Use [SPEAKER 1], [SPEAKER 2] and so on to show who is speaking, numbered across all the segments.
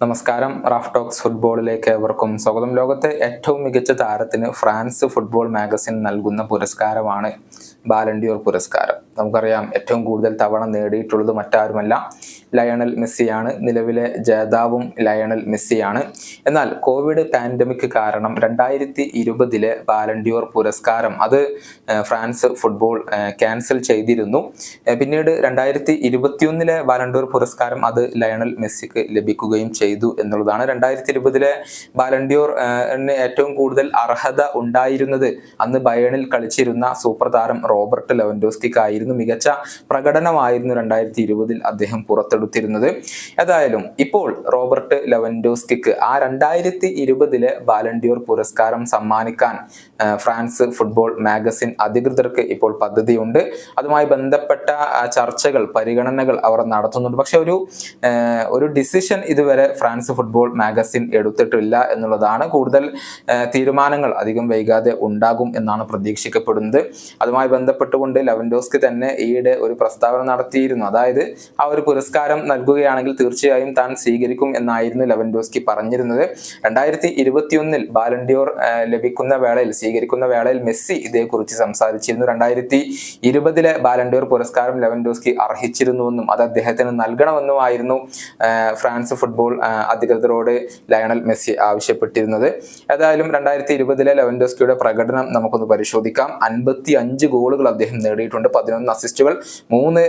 [SPEAKER 1] നമസ്കാരം. Raf talks ഫുട്ബോളിലേക്ക് ഏവർക്കും സ്വാഗതം. ലോകത്തെ ഏറ്റവും മികച്ച താരത്തിന് ഫ്രാൻസ് ഫുട്ബോൾ മാഗസിൻ നൽകുന്ന പുരസ്കാരമാണ് ബാലൻഡിയോർ പുരസ്കാരം. നമുക്കറിയാം ഏറ്റവും കൂടുതൽ തവണ നേടിയിട്ടുള്ളത് മറ്റാരുമല്ല. ലയണൽ മെസ്സിയാണ്. നിലവിലെ ജേതാവും ലയണൽ മെസ്സിയാണ്. എന്നാൽ കോവിഡ് പാൻഡമിക് കാരണം രണ്ടായിരത്തി ഇരുപതിലെ ബാലൻഡിയോർ പുരസ്കാരം അത് ഫ്രാൻസ് ഫുട്ബോൾ ക്യാൻസൽ ചെയ്തിരുന്നു. പിന്നീട് രണ്ടായിരത്തി ഇരുപത്തിയൊന്നിലെ ബാലൻഡിയോർ പുരസ്കാരം അത് ലയണൽ മെസ്സിക്ക് ലഭിക്കുകയും ചെയ്തു എന്നുള്ളതാണ്. രണ്ടായിരത്തി ഇരുപതിലെ ബാലൻഡിയോർ ഏറ്റവും കൂടുതൽ അർഹത ഉണ്ടായിരുന്നത് അന്ന് ബയണിൽ കളിച്ചിരുന്ന സൂപ്പർ താരം റോബർട്ട് ലെവൻഡോസ്കിക്കായിരുന്നു. മികച്ച പ്രകടനമായിരുന്നു രണ്ടായിരത്തി ഇരുപതിൽ അദ്ദേഹം പുറത്തെടുത്തിരുന്നത് ഏതായാലും ഇപ്പോൾ റോബർട്ട് ലെവൻഡോസ്കിക്ക് ആ രണ്ടായിരത്തി ഇരുപതിലെ ബാലൻഡിയോർ പുരസ്കാരം സമ്മാനിക്കാൻ ഫ്രാൻസ് ഫുട്ബോൾ മാഗസിൻ അധികൃതർക്ക് ഇപ്പോൾ പദ്ധതിയുണ്ട്. അതുമായി ബന്ധപ്പെട്ട ചർച്ചകൾ പരിഗണനകൾ അവർ നടത്തുന്നുണ്ട്. പക്ഷെ ഒരു ഒരു ഡിസിഷൻ ഇതുവരെ ഫ്രാൻസ് ഫുട്ബോൾ മാഗസിൻ എടുത്തിട്ടില്ല എന്നുള്ളതാണ് കൂടുതൽ തീരുമാനങ്ങൾ അധികം വൈകാതെ ഉണ്ടാകും എന്നാണ് പ്രതീക്ഷിക്കപ്പെടുന്നത്. അതുമായി ബന്ധപ്പെട്ടുകൊണ്ട് ലെവൻഡോസ്കി തന്നെ ഈയിടെ ഒരു പ്രസ്താവന നടത്തിയിരുന്നു. അതായത് ആ ഒരു പുരസ്കാരം നൽകുകയാണെങ്കിൽ തീർച്ചയായും താൻ സ്വീകരിക്കും എന്നായിരുന്നു ലെവൻഡോസ്കി പറഞ്ഞിരുന്നത്. രണ്ടായിരത്തി ഇരുപത്തിയൊന്നിൽ ബാലൻഡിയോർ ലഭിക്കുന്ന വേളയിൽ സ്വീകരിക്കുന്ന വേളയിൽ മെസ്സി ഇതേക്കുറിച്ച് സംസാരിച്ചിരുന്നു. രണ്ടായിരത്തി ഇരുപതിലെ ബാലൻഡിയോർ പുരസ്കാരം ലെവൻഡോസ്കി അർഹിച്ചിരുന്നുവെന്നും അത് അദ്ദേഹത്തിന് നൽകണമെന്നുമായിരുന്നു ഫ്രാൻസ് ഫുട്ബോൾ അധികൃതരോട് ലയണൽ മെസ്സി ആവശ്യപ്പെട്ടിരുന്നത്. ഏതായാലും രണ്ടായിരത്തി ഇരുപതിലെ ലെവൻഡോസ്കിയുടെ പ്രകടനം നമുക്കൊന്ന് പരിശോധിക്കാം. അൻപത്തി അഞ്ച് ഗോളുകൾ അദ്ദേഹം നേടിയിട്ടുണ്ട്. പതിനൊന്ന് അസിസ്റ്റുകൾ മൂന്ന്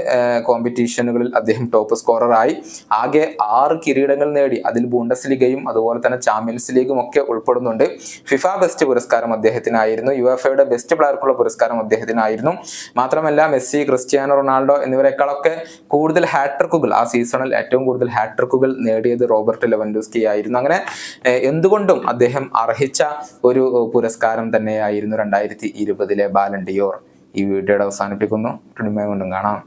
[SPEAKER 1] കോമ്പറ്റീഷനുകളിൽ അദ്ദേഹം ടോപ്പ് സ്കോററായി ആകെ ആറ് കിരീടങ്ങൾ നേടി. അതിൽ ബൂണ്ടസ് ലീഗയും അതുപോലെ തന്നെ ചാമ്പ്യൻസ് ലീഗും ഒക്കെ ഉൾപ്പെടുന്നുണ്ട്. ഫിഫ ബെസ്റ്റ് പുരസ്കാരം അദ്ദേഹത്തിനായിരുന്നു. യു എഫ് എയുടെ ബെസ്റ്റ് പ്ലെയർക്കുള്ള പുരസ്കാരം അദ്ദേഹത്തിനായിരുന്നു. മാത്രമല്ല മെസ്സി ക്രിസ്ത്യാനോ റൊണാൾഡോ എന്നിവരെക്കാളൊക്കെ കൂടുതൽ ഹാട്രിക്കുകൾ ആ സീസണിൽ ഏറ്റവും കൂടുതൽ ഹാട്രിക്കുകൾ നേടിയത് റോബർട്ട് ലെവൻഡോസ്കി ആയിരുന്നു. അങ്ങനെ എന്തുകൊണ്ടും അദ്ദേഹം അർഹിച്ച ഒരു പുരസ്കാരം തന്നെയായിരുന്നു രണ്ടായിരത്തി ഇരുപതിലെ ബാലൻഡിയോർ ഈ വീഡിയോയുടെ അവസാനിപ്പിക്കുന്നു. കൊണ്ടും കാണാം.